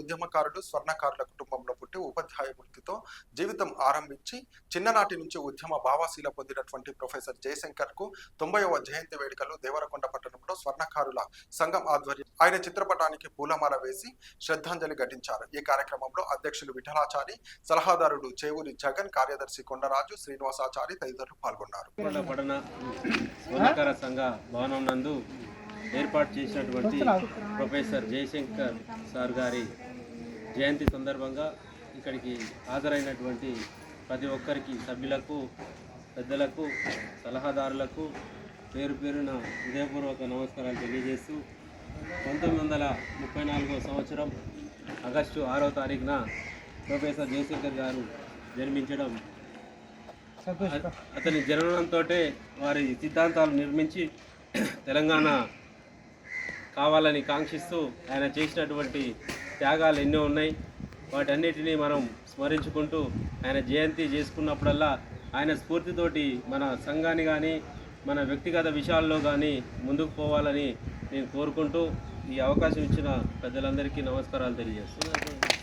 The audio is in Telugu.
ఉద్యమకారుడు స్వర్ణకారుల కుటుంబంలో పుట్టి ఉపాధ్యాయ వృత్తితో జీవితం ఆరంభించి చిన్ననాటి నుంచి ఉద్యమ భావాశీల పొందినటువంటి ప్రొఫెసర్ జయశంకర్కు తొంభైవ జయంతి వేడుకలు దేవరకొండ పట్టణంలో స్వర్ణకారుల సంఘం ఆధ్వర్యం ఆయన చిత్రపటానికి పూలమాల వేసి శ్రద్ధాంజలి ఘటించారు. ఈ కార్యక్రమంలో అధ్యక్షులు విఠలాచారి సలహాదారుడు చేవూరి జగన్ కార్యదర్శి కొండరాజు శ్రీనివాసాచారి తదితరులు పాల్గొన్నారు. ఏర్పాటు చేసినటువంటి ప్రొఫెసర్ జయశంకర్ సార్ గారి జయంతి సందర్భంగా ఇక్కడికి హాజరైనటువంటి ప్రతి ఒక్కరికి సభ్యులకు పెద్దలకు సలహాదారులకు పేరు పేరున హృదయపూర్వక నమస్కారాలు తెలియజేస్తూ పంతొమ్మిది వందల ముప్పై నాలుగో సంవత్సరం ఆగస్టు ఆరో తారీఖున ప్రొఫెసర్ జయశంకర్ గారు జన్మించడం. అతని జననంతో వారి సిద్ధాంతాలు నిర్మించి తెలంగాణ కావాలని కాంక్షిస్తూ ఆయన చేసినటువంటి త్యాగాలు ఎన్నో ఉన్నాయి. వాటన్నిటినీ మనం స్మరించుకుంటూ ఆయన జయంతి చేసుకున్నప్పుడల్లా ఆయన స్ఫూర్తితోటి మన సంఘాన్ని కానీ మన వ్యక్తిగత విషయాల్లో కానీ ముందుకు పోవాలని నేను కోరుకుంటూ ఈ అవకాశం ఇచ్చిన ప్రజలందరికీ నమస్కారాలు తెలియజేస్తున్నాను.